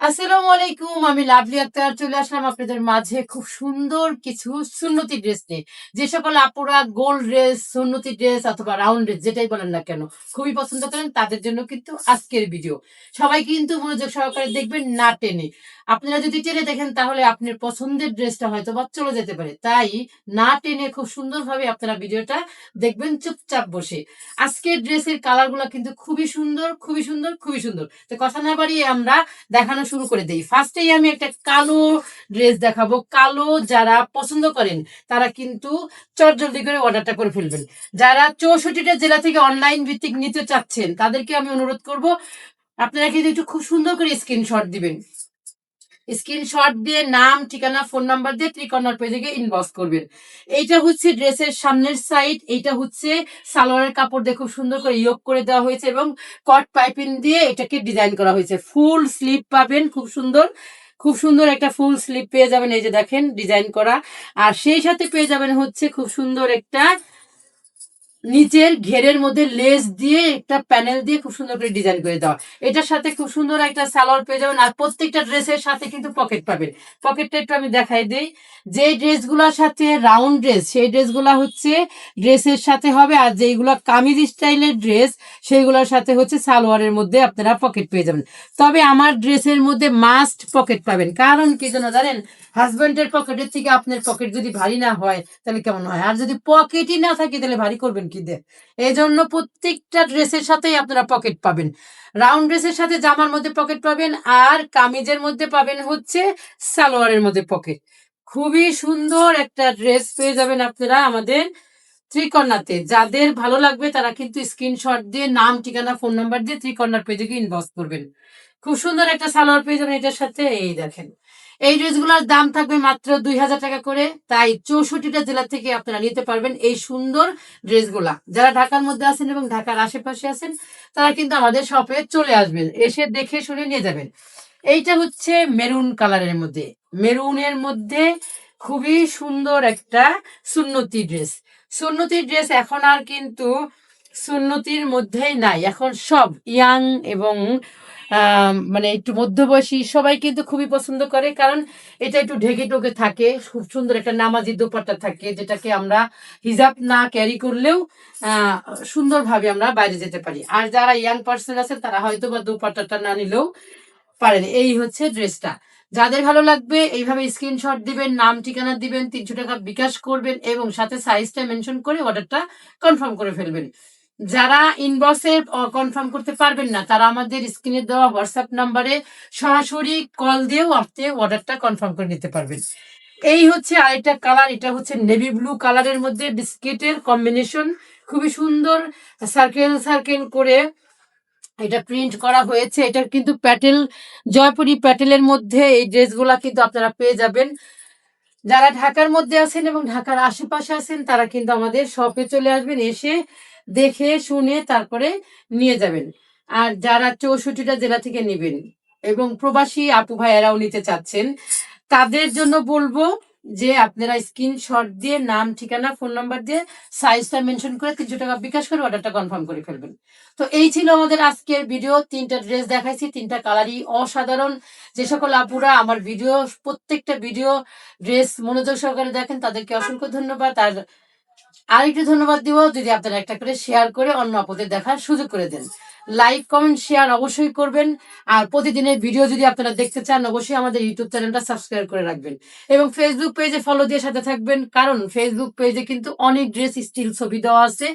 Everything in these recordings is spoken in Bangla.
আসসালামু আলাইকুম, আমি লাভলি আক্তার, চলে আসলাম আপনাদের মাঝে খুব সুন্দর কিছু সুন্নতি ড্রেস নিয়ে। যে সকল আপুরা ড্রেস, সুন্নতি ড্রেস অথবা রাউন্ড ড্রেস, যেটাই বলেন না কেন, খুবই পছন্দ করেন, তাদের জন্য কিন্তু আজকের ভিডিও। সবাই কিন্তু মনোযোগ সহকারে দেখবেন, না টেনে। আপনারা যদি টেনে দেখেন, তাহলে আপনার পছন্দের ড্রেসটা হয়তো বা চলে যেতে পারে। তাই না টেনে খুব সুন্দরভাবে আপনারা ভিডিওটা দেখবেন চুপচাপ বসে। আজকের ড্রেসের কালারগুলো কিন্তু খুবই সুন্দর খুবই সুন্দর খুবই সুন্দর। তো কথা না বাড়িয়ে আমরা দেখানো শুরু করে দিই। ফার্স্টেই আমি একটা কালো ড্রেস দেখাবো। কালো যারা পছন্দ করেন, তারা কিন্তু চটজলদি করে অর্ডারটা করে ফেলবেন। যারা চৌষট্টিটা জেলা থেকে অনলাইন ভিত্তিক নিতে চাচ্ছেন, তাদেরকে আমি অনুরোধ করব, আপনারা কিন্তু একটু খুব সুন্দর করে স্ক্রিনশট দিবেন। স্ক্রিনশট দিয়ে নাম, ঠিকানা, ফোন নাম্বার দিয়ে ত্রিকর্ণার পেজে ইনবক্স করবেন। এইটা হচ্ছে ড্রেসের সামনের সাইড এইটা হচ্ছে সালোয়ারের কাপড় দিয়ে খুব সুন্দর করে ইয়োগ করে দেওয়া হয়েছে এবং কট পাইপিং দিয়ে এটাকে ডিজাইন করা হয়েছে। ফুল স্লিপ পাবেন, খুব সুন্দর খুব সুন্দর একটা ফুল স্লিপ পেয়ে যাবেন। এই যে দেখেন ডিজাইন করা। আর সেই সাথে পেয়ে যাবেন হচ্ছে খুব সুন্দর একটা নিচের ঘেরের মধ্যে লেস দিয়ে একটা প্যানেল দিয়ে খুব সুন্দর করে ডিজাইন করে দেওয়া এটার সাথে খুব সুন্দর একটা সালোয়ার পেয়ে যাবেন। আর প্রত্যেকটা ড্রেসের সাথে কিন্তু পকেট পাবেন। পকেটটা একটু আমি দেখাই দিই। যে ড্রেসগুলোর সাথে রাউন্ড ড্রেস, সেই ড্রেসগুলো হচ্ছে ড্রেসের সাথে হবে। আর যেইগুলো কামিজ স্টাইলের ড্রেস, সেইগুলোর সাথে হচ্ছে সালোয়ারের মধ্যে আপনারা পকেট পেয়ে যাবেন। তবে আমার ড্রেসের মধ্যে মাস্ট পকেট পাবেন। কারণ কি জন্য জানেন? হাজব্যান্ডের পকেটের থেকে আপনার পকেট যদি ভারী না হয়, তাহলে কেমন হয়? আর যদি পকেটই না থাকে, তাহলে ভারী করবেন দিয়ে এই জন্য প্রত্যেকটা ড্রেসের সাথেই আপনারা পকেট পাবেন। রাউন্ড ড্রেসের সাথে জামার মধ্যে পকেট পাবেন আর কামিজের মধ্যে পাবেন হচ্ছে সালোয়ারের মধ্যে পকেট খুবই সুন্দর একটা ড্রেস পেয়ে যাবেন আপনারা আমাদের ত্রিকন্যাতে যাদের ভালো লাগবে তারা কিন্তু স্ক্রিনশট দিয়ে নাম, ঠিকানা ফোন নাম্বার দিয়ে ত্রিকন্যার পেজে ইনবক্স করবেন। খুব সুন্দর একটা সালোয়ার পেয়ে যাবেন এটার সাথে। এই দেখেন। এই ড্রেসগুলোর দাম থাকবে মাত্র দুই হাজার টাকা করে। তাই চৌষট্টিটা জেলা থেকে আপনারা নিতে পারবেন এই সুন্দর ড্রেসগুলা। যারা ঢাকার মধ্যে আছেন এবং ঢাকার আশেপাশে আছেন, তারা কিন্তু আমাদের শপে চলে আসবেন। এসে দেখে শুনে নিয়ে যাবেন। এইটা হচ্ছে মেরুন কালারের মধ্যে। মেরুনের মধ্যে খুবই সুন্দর একটা সুন্নতি ড্রেস। সুন্নতি ড্রেস এখন আর কিন্তু সুন্নতির মধ্যেই নাই। এখন সব ইয়াং এবং মানে একটু মধ্যবয়সী, সবাই কিন্তু খুবই পছন্দ করে, কারণ এটা একটু ঢেকে টোকে থাকে, খুব সুন্দর একটা নামাজি দোপাট্টা থাকে, যেটাকে আমরা হিজাব না ক্যারি করলেও সুন্দরভাবে আমরা বাইরে যেতে পারি। আর যারা ইয়াং পার্সন আছেন, তারা হয়তো বা দোপাট্টাটা না নিলেও পারেন। এই হচ্ছে ড্রেসটা যাদের ভালো লাগবে, এইভাবে স্ক্রিনশট দিবেন, নাম, ঠিকানা দিবেন, তিনশো টাকা বিকাশ করবেন, এবং সাথে সাইজটা মেনশন করে অর্ডারটা কনফার্ম করে ফেলবেন। যারা ইনবক্সে কনফার্ম করতে পারবেন না, তারা আমাদের স্ক্রিনে দেওয়া হোয়াটসঅ্যাপ নাম্বারে সরাসরি কল দিয়েও আপনি অর্ডারটা কনফার্ম করে নিতে পারবেন। এই হচ্ছে আরেকটা কালার এটা হচ্ছে নেভি ব্লু কালারের মধ্যে বিস্কিটের কম্বিনেশন খুবই সুন্দর সার্কেল সার্কেল করে এটা প্রিন্ট করা হয়েছে। এটার কিন্তু প্যাটেল, জয়পুরি প্যাটেলের মধ্যে এই ড্রেসগুলা কিন্তু আপনারা পেয়ে যাবেন। যারা ঢাকার মধ্যে আছেন এবং ঢাকার আশেপাশে আছেন, তারা কিন্তু আমাদের শপে চলে আসবেন, এসে দেখে, শুনে তারপরে নিয়ে যাবেন। আর যারা চৌষট্টিটা জেলা থেকে নেবেন এবং প্রবাসী আপু ভাইয়ারাও নিতে চাচ্ছেন, তাদের জন্য বলব যে আপনারা স্ক্রিনশট দিয়ে, নাম, ঠিকানা ফোন নাম্বার দিয়ে সাইজটা মেনশন করে তিনশো টাকা বিকাশ করে অর্ডারটা কনফার্ম করে ফেলবেন। তো এই ছিল আমাদের আজকের ভিডিও তিনটা ড্রেস দেখাইছি, তিনটা কালারই অসাধারণ। যে সকল আপুরা আমার ভিডিও প্রত্যেকটা ভিডিও ড্রেস মনোযোগ সহকারে দেখেন, তাদেরকে অসংখ্য ধন্যবাদ। আর আরেকটু ধন্যবাদ দিব যদি আপনারা একটা করে শেয়ার করে অন্য আপুদের দেখার সুযোগ করে দেন। লাইক কমেন্ট শেয়ার অবশ্যই করবেন। আর প্রতিদিনের ভিডিও যদি আপনারা দেখতে চান, অবশ্যই আমাদের ইউটিউব চ্যানেলটা সাবস্ক্রাইব করে রাখবেন। এবং ফেসবুক পেজে ফলো দিয়ে সাথে থাকবেন, কারণ ফেসবুক পেজে কিন্তু অনেক ড্রেস স্টিল ছবি দেওয়া আছে,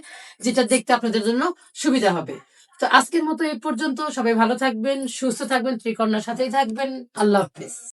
যেটা দেখতে আপনাদের জন্য সুবিধা হবে। তো আজকের মতো এই পর্যন্ত। সবাই ভালো থাকবেন, সুস্থ থাকবেন ত্রিকন্যার সাথেই থাকবেন। আল্লাহ হাফেজ।